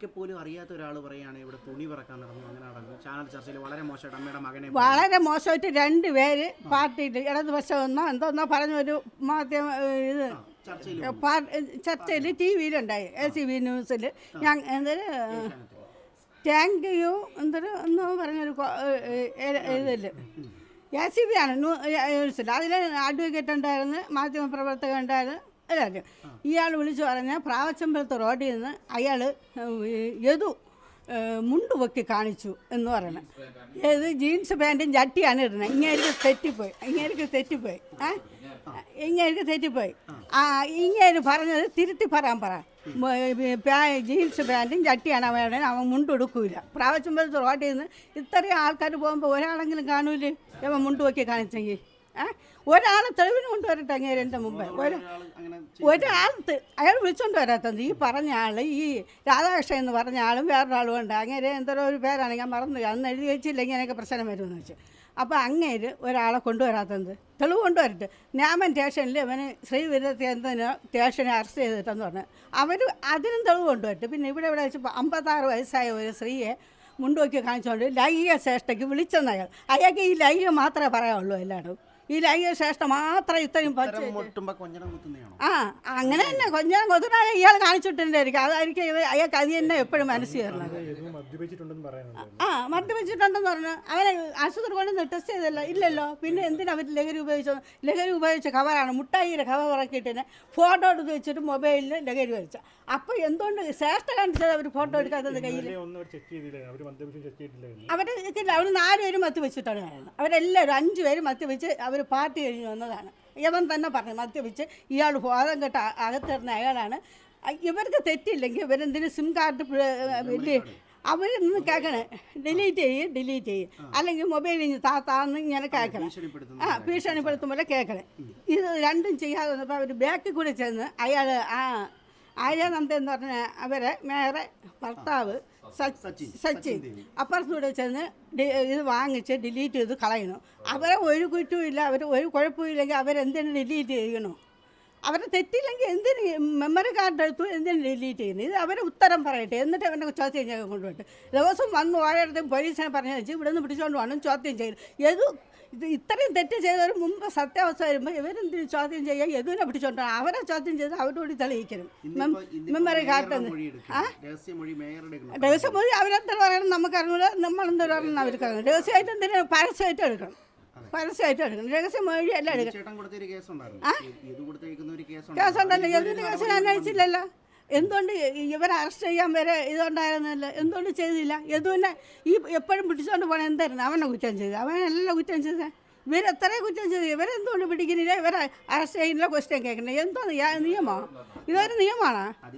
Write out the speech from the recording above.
ഒരിക്കൽ പോലും അറിയാത്ത ഒരാൾ പറയുകയാണ് ഇവിടെ തുണി പറക്കാൻ നടന്നു. അങ്ങനെ നടന്നു. ചാനൽ ചർച്ചയിൽ വളരെ മോശമായിട്ട് അമ്മയുടെ മകനെ വളരെ മോശമായിട്ട് രണ്ട് പേര് പാർട്ടിയിൽ ഇടതുപക്ഷം എന്നോ എന്തോന്നോ പറഞ്ഞൊരു മാധ്യമ ഇത് ചർച്ചയിൽ ടി വിയിലുണ്ടായി. എ സി വി ന്യൂസിൽ ഞാൻ എന്തൊരു താങ്ക് യു എന്തൊരു എന്നോ പറഞ്ഞൊരു ഇതിൽ എ സി ബി ആണ് ന്യൂസിൽ അതിൽ അഡ്വക്കേറ്റ് ഉണ്ടായിരുന്നു മാധ്യമപ്രവർത്തകൻ ഉണ്ടായിരുന്നു. എല്ലാവരും ഇയാൾ വിളിച്ചു പറഞ്ഞാൽ പ്രാവച്ചമ്പലത്ത് റോഡിൽ നിന്ന് അയാൾ ഏഹ്, മുണ്ട് പൊക്കി കാണിച്ചു എന്ന് പറയണം ഏത് ജീൻസ് പാന്റും ചട്ടിയാണ് ഇടുന്നത്. ഇങ്ങനെ തെറ്റിപ്പോയി. ഇങ്ങനെ തെറ്റിപ്പോയി. ഏ? ഇങ്ങനെ തെറ്റിപ്പോയി. ആ ഇങ്ങനെ പറഞ്ഞത് തിരുത്തി പറയാൻ പറ. ജീൻസ് പാന്റും ചട്ടിയാണ് അവൻ അവൻ മുണ്ടെടുക്കൂല പ്രാവശ്യമ്പലത്ത് റോട്ടിൽ നിന്ന് ഇത്രയും ആൾക്കാർ പോകുമ്പോൾ ഒരാളെങ്കിലും കാണൂലേ? അവൻ മുണ്ട് പൊക്കി കാണിച്ചെങ്കിൽ. ഒരാൾ തെളിവിന് കൊണ്ടുവരട്ടെ അങ്ങേര് എന്റെ മുമ്പ്. ഒരു ഒരാൾ അയാൾ വിളിച്ചോണ്ട് വരാത്തത് ഈ പറഞ്ഞ ആൾ ഈ രാധാകൃഷ്ണൻ എന്ന് പറഞ്ഞ ആളും വേറൊരാളും ഉണ്ട്. അങ്ങേര് എന്തോ ഒരു പേരാണ് ഞാൻ മറന്നു അന്ന് എഴുതി വെച്ചില്ല ഇങ്ങനെയൊക്കെ പ്രശ്നം വരുമെന്ന് വെച്ച്. അപ്പോൾ അങ്ങേര് ഒരാളെ കൊണ്ടുവരാത്തത് തെളിവ് കൊണ്ടുവരട്ടെ. ഞാമൻ സ്റ്റേഷനിൽ അവന് ശ്രീവിരത്തി എന്തിനോ സ്റ്റേഷനെ അറസ്റ്റ് ചെയ്തിട്ടെന്ന് പറഞ്ഞു. അവർ അതിനും തെളിവ് കൊണ്ടുവരട്ടെ. പിന്നെ ഇവിടെ ഇവിടെ വെച്ച് അമ്പത്താറ് വയസ്സായ ഒരു സ്ത്രീയെ മുണ്ടോക്കി കാണിച്ചുകൊണ്ട് ലൈംഗിക ശ്രേഷ്ഠയ്ക്ക് വിളിച്ചെന്ന് അയാൾ. അയാൾക്ക് ഈ ലൈംഗികം മാത്രമേ പറയാവുള്ളൂ എല്ലാവരും ഈ ലൈംഗിക ശേഷം മാത്രം ഇത്രയും ആ അങ്ങനെ തന്നെ. കൊഞ്ഞനം കൊതുനാളെ ഇയാൾ കാണിച്ചിട്ടുണ്ടായിരിക്കും. അതായിരിക്കും ഇത് അയാൾക്ക് അത് തന്നെ എപ്പോഴും മനസ്സിൽ പറയാനുണ്ട്. ആ മദ്യപിച്ചിട്ടുണ്ടെന്ന് പറഞ്ഞു. അവനെ ആശുപത്രി കൊണ്ട് ടെസ്റ്റ് ചെയ്തല്ലോ ഇല്ലല്ലോ. പിന്നെ എന്തിനാ അവർ ലഹരി ഉപയോഗിച്ചത്? ലഹരി ഉപയോഗിച്ച കവറാണ്. മുട്ടായിയുടെ കവർ ഇറക്കിയിട്ട് ഫോട്ടോ എടുത്ത് വെച്ചിട്ട് മൊബൈലിൽ ലഹരി വലിച്ച അപ്പോൾ എന്തുകൊണ്ട് ശ്രേഷ്ഠ കാണിച്ചത് അവർ ഫോട്ടോ എടുക്കാത്തത് കയ്യിൽ അവർ ചെക്ക് ചെയ്തില്ല. അവർ മദ്യപിച്ച് ചെക്ക് ചെയ്തില്ലായിരുന്നു അവരെ അവർ നാല് പേര് മത്തി വെച്ചിട്ടാണ് കാണുന്നത് അവരെല്ലാവരും അഞ്ച് പേര് മത്തി വെച്ച് അവർ പാർട്ടി കഴിഞ്ഞ് വന്നതാണ്. ഇവൻ തന്നെ പറഞ്ഞു മദ്യപിച്ച് ഇയാൾ ബോധം കെട്ട അകത്തിറന്ന അയാളാണ്. ഇവർക്ക് തെറ്റില്ലെങ്കിൽ ഇവരെന്തിന് സിം കാർഡ് വലിയ ഇന്ന് കേൾക്കണേ. ഡിലീറ്റ് ചെയ്യ് ഡിലീറ്റ് ചെയ്യ്. അല്ലെങ്കിൽ മൊബൈലിൽ താത്താന്ന് ഇങ്ങനെ കേൾക്കണം. ആ ഭീഷണിപ്പെടുത്തുമ്പോൾ കേൾക്കണേ. ഇത് രണ്ടും ചെയ്യാതെ വന്നപ്പോൾ അവർ ബാക്കിൽ കൂടെ ചെന്ന് അയാൾ ആ ആര്യാനന്ദ എന്ന് പറഞ്ഞ അവരെ മേറെ ഭർത്താവ് സച്ചിൻ. അപ്പുറത്തൂടെ ചെന്ന് ഇത് വാങ്ങിച്ച് ഡിലീറ്റ് ചെയ്ത് കളയണം അവരെ ഒരു കുറ്റവും അവർ ഒരു കുഴപ്പമില്ലെങ്കിൽ അവരെന്തിനു ഡിലീറ്റ് ചെയ്യണോ അവരെ തെറ്റില്ലെങ്കിൽ എന്തിന് മെമ്മറി കാർഡ് എടുത്തു എന്തിന് ഡിലീറ്റ് ചെയ്യുന്നു? ഇത് അവരെ ഉത്തരം പറയട്ടെ. എന്നിട്ട് അവനെ ചോദ്യം ചെയ്യാൻ കൊണ്ടുപോയിട്ട്. ദിവസം വന്ന് ഓരോരുത്തരും പോലീസിനെ പറഞ്ഞു വെച്ച് ഇവിടെ നിന്ന് പിടിച്ചുകൊണ്ട് വേണം ചോദ്യം ചെയ്യൽ ഏതു ഇത് ഇത്രയും തെറ്റ് ചെയ്തവർ മുമ്പ് സത്യാവസ്ഥ വരുമ്പോൾ ഇവരെന്തിനു ചോദ്യം ചെയ്യാൻ യദുവിനെ പിടിച്ചോണ്ട്. അവരെ ചോദ്യം ചെയ്ത് അവരോട് തെളിയിക്കണം. മെമ്മറി കാർഡ് രഹസ്യമൊഴി മേയറുടെ പറയണം? നമ്മൾ നമ്മളെന്താ പറയണം അവർക്ക് അറിയണം രഹസ്യമായിട്ട് എന്തിനാ? പരസ്യമായിട്ട് എടുക്കണം. പരസ്യമായിട്ട് എടുക്കണം. രഹസ്യമൊഴി എല്ലാം എടുക്കണം. കേസുണ്ടല്ലോ. എന്തിന്റെ കേസ് ഞാൻ എന്തുകൊണ്ട് ഇവരെ അറസ്റ്റ് ചെയ്യാൻ വരെ ഇതുണ്ടായിരുന്നില്ല? എന്തുകൊണ്ട് ചെയ്തില്ല? യദുവിനെ ഈ എപ്പോഴും പിടിച്ചുകൊണ്ട് പോകണം എന്തായിരുന്നു? അവനെ കുറ്റം ചെയ്തത്. അവനെല്ലാം കുറ്റം ചെയ്തത്. ഇവരെത്ര കുറ്റം ചെയ്തു. ഇവരെന്തുകൊണ്ട് പിടിക്കുന്നില്ല? ഇവരെ അറസ്റ്റ് ചെയ്യുന്നില്ല ക്വസ്റ്റ്യൻ കേൾക്കുന്നില്ല എന്തോ നിയമം. ഇതൊരു നിയമമാണ്?